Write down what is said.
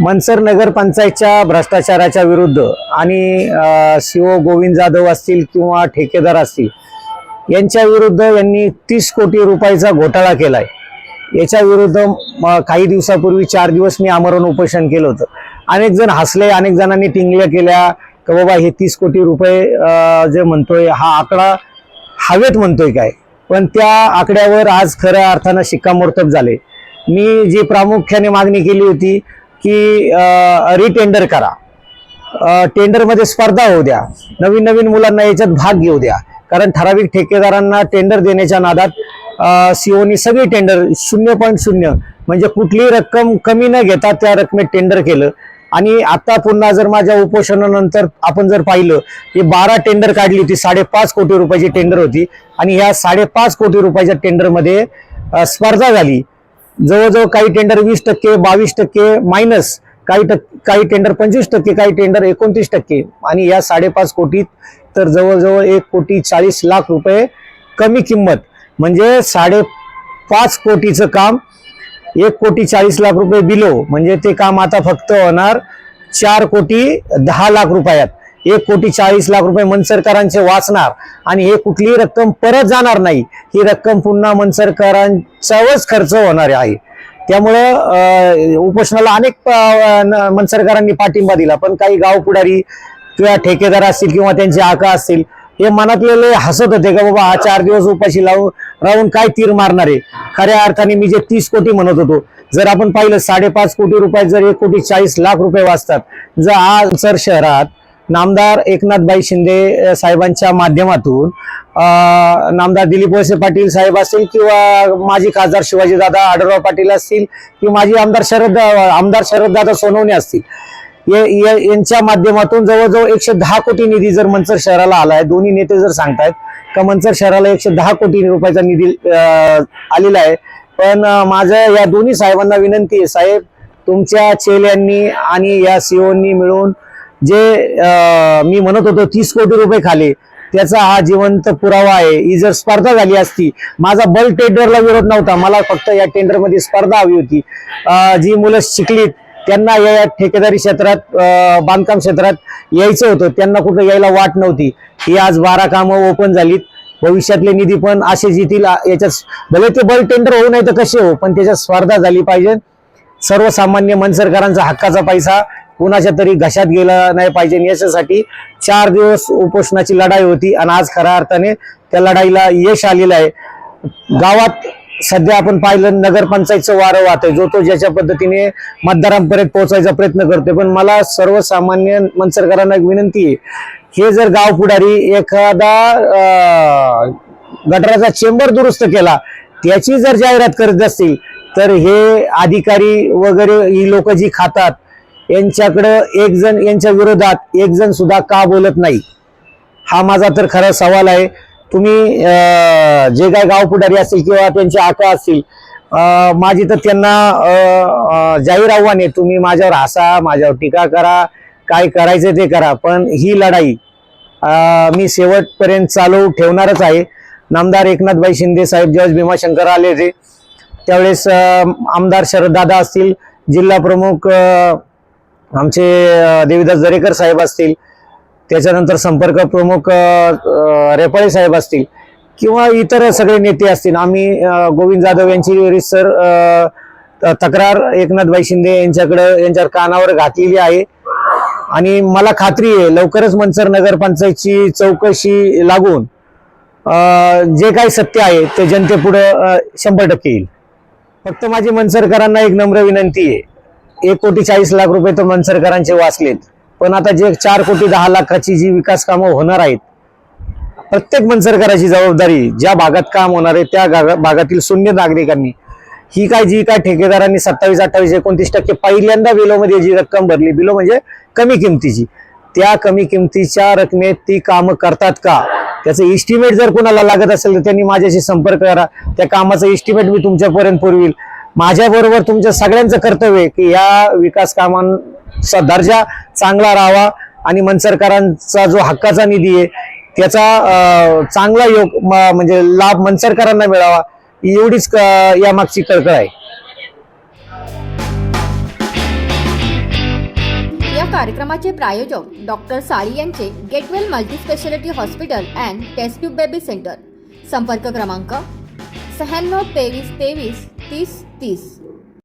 मनसर नगर पंचायतच्या भ्रष्टाचाराच्या विरुद्ध आणि शिव गोविंद जाधव असतील किंवा ठेकेदार असतील यांच्या विरुद्ध यांनी तीस कोटी रुपयाचा घोटाळा केलाय. याच्या विरुद्ध काही दिवसापूर्वी चार दिवस मी आमरण उपोषण केलं होतं. अनेक जण हसले अनेक जणांनी टिंगल्या केल्या की बाबा हे तीस कोटी रुपये जे म्हणतोय हा आकडा हवेत म्हणतोय काय? पण त्या आकड्यावर आज खऱ्या अर्थानं शिक्कामोर्तब झाले. मी जी प्रामुख्याने मागणी केली होती की रिटेंडर करा. टेंडरमध्ये स्पर्धा होऊ द्या. नवीन नवीन मुलांना याच्यात भाग घेऊ द्या. कारण ठराविक ठेकेदारांना टेंडर देण्याच्या नादात सीओनी सगळी टेंडर शून्य पॉईंट शून्य म्हणजे कुठलीही रक्कम कमी न घेता त्या रकमेत टेंडर केलं. आणि आता पुन्हा जर माझ्या उपोषणानंतर आपण जर पाहिलं की बारा टेंडर काढली होती साडेपाच कोटी रुपयाची टेंडर होती. आणि ह्या साडेपाच कोटी रुपयाच्या टेंडरमध्ये स्पर्धा झाली. जवळजवळ काही टेंडर वीस टक्के बावीस टक्के मायनस काही टक्के काही टेंडर पंचवीस टक्के काही टेंडर एकोणतीस टक्के. आणि या साडेपाच कोटीत तर जवळजवळ एक कोटी चाळीस लाख रुपये कमी किंमत. म्हणजे साडेपाच कोटीचं काम एक कोटी चाळीस लाख रुपये बिलो म्हणजे ते काम आता फक्त होणार चार कोटी दहा लाख रुपयात. एक कोटी चाळीस लाख रुपये मनसरकरांचे वाचणार आणि हे कुठलीही रक्कम परत जाणार नाही. ही रक्कम पुन्हा मनसरकरांचाच खर्च होणार आहे. त्यामुळं उपोषणाला अनेक न- मनसरकरांनी पाठिंबा दिला. पण काही गाव पुढारी किंवा ठेकेदार असतील किंवा त्यांचे आका असतील हे मनातलेले हसत होते का बाबा हा चार दिवस उपाशी लावून राहून काय तीर मारणार आहे? खऱ्या अर्थाने मी जे तीस कोटी म्हणत होतो जर आपण पाहिलं साडेपाच कोटी रुपये जर एक कोटी चाळीस लाख रुपये वाचतात जर आज सर शहरात नामदार एकनाथबाई शिंदे साहेबांच्या माध्यमातून नामदार दिलीप वळसे पाटील साहेब असतील किंवा माजी खासदार शिवाजीदादा आढळराव पाटील असतील किंवा माजी आमदार शरद आमदार शरददादा सोनवणे असतील. यांच्या माध्यमातून जवळजवळ एकशे दहा कोटी निधी जर मंचर शहराला आला आहे दोन्ही नेते जर सांगतायत का मंचर शहराला एकशे दहा कोटी रुपयाचा निधी आलेला आहे. पण माझं या दोन्ही साहेबांना विनंती आहे साहेब तुमच्या चेल्यांनी आणि या सीओनी मिळून जे मी म्हणत होतो तीस कोटी रुपये खाले. त्याचा हा जिवंत पुरावा आहे. ही जर स्पर्धा झाली असती माझा बल टेंडरला विरोध नव्हता. मला फक्त या टेंडरमध्ये स्पर्धा हवी होती. जी मुलं शिकलीत त्यांना या ठेकेदारी क्षेत्रात बांधकाम क्षेत्रात यायचं होतं. त्यांना कुठं यायला वाट नव्हती. ही आज बारा कामं ओपन झालीत. भविष्यातले निधी पण असे जितील. याच्यात भले ते बल टेंडर होऊ नये तर कसे हो पण त्याच्यात स्पर्धा झाली पाहिजे. सर्वसामान्य मनसरकारांचा हक्काचा पैसा कुणाच्या तरी घशात गेला नाही पाहिजे. याच्यासाठी चार दिवस उपोषणाची लढाई होती आणि आज खऱ्या अर्थाने त्या लढाईला यश आलेलं आहे. गावात सध्या आपण पाहिलं नगरपंचायतचं वारं वाहतंय जो तो ज्याच्या पद्धतीने मतदारांपर्यंत पोहोचायचा प्रयत्न करतोय. पण मला सर्वसामान्य मनसरकारांना एक विनंती आहे. हे जर गाव पुढारी एखादा गटराचा गटाराचा चेंबर दुरुस्त केला त्याची जर जाहिरात करत असतील तर हे अधिकारी वगैरे ही लोक जी खातात यांच्याकडं एक जण यांच्या विरोधात एक जण सुद्धा का बोलत नाही? हा माझा तर खरा सवाल आहे. तुम्ही जे काय गाव पुढारी असतील किंवा त्यांचे आका असतील माझी तर त्यांना जाहीर आव्हान आहे. तुम्ही माझ्यावर हसा माझ्यावर टीका करा काय करायचं ते करा. पण ही लढाई मी शेवटपर्यंत चालू ठेवणारच आहे. नामदार एकनाथभाई शिंदे साहेब ज्यावेळेस भीमाशंकर आले होते त्यावेळेस आमदार शरददादा असतील जिल्हा प्रमुख आमचे देवीदास दरेकर साहेब असतील त्याच्यानंतर संपर्क प्रमुख रेपाळे साहेब असतील किंवा इतर सगळे नेते असतील. आम्ही गोविंद जाधव यांची रिसर तक्रार एकनाथभाई शिंदे यांच्याकडं यांच्या कानावर घातलेली आहे. आणि मला खात्री आहे लवकरच मनसर नगरपंचायतची चौकशी लागून जे काही सत्य आहे ते जनतेपुढं शंभर टक्के येईल. फक्त माझी मनसरकरांना एक नम्र विनंती आहे. एक कोटी चाळीस लाख रुपये तर मनसरकरांचे वाचलेत. पण आता जे चार कोटी दहा लाखाची जी विकास कामं होणार आहेत प्रत्येक मनसरकराची जबाबदारी ज्या भागात काम होणार आहे त्या भागातील शून्य नागरिकांनी. ही काय जी काय ठेकेदारांनी सत्तावीस अठ्ठावीस एकोणतीस टक्के पहिल्यांदा बिलोमध्ये जी रक्कम भरली बिलो म्हणजे कमी किमतीची. त्या कमी किमतीच्या रकमेत ती कामं करतात का? त्याचं इस्टिमेट जर कुणाला लागत असेल तर त्यांनी माझ्याशी संपर्क करा. त्या कामाचं इस्टिमेट मी तुमच्यापर्यंत पुरविल. माझ्याबरोबर तुमच्या सगळ्यांचं कर्तव्य की या विकास कामांचा दर्जा चांगला राहावा आणि मनसरकरांचा जो हक्काचा निधी आहे त्याचा चांगला योग म्हणजे लाभ मनसरकरांना मिळावा एवढीच क- यामागची कळकळ आहे. या कार्यक्रमाचे प्रायोजक डॉक्टर साळी यांचे get well multispeciality hospital and test tube baby centre. संपर्क क्रमांक शहाण्णव तेवीस तेवीस तीस तीस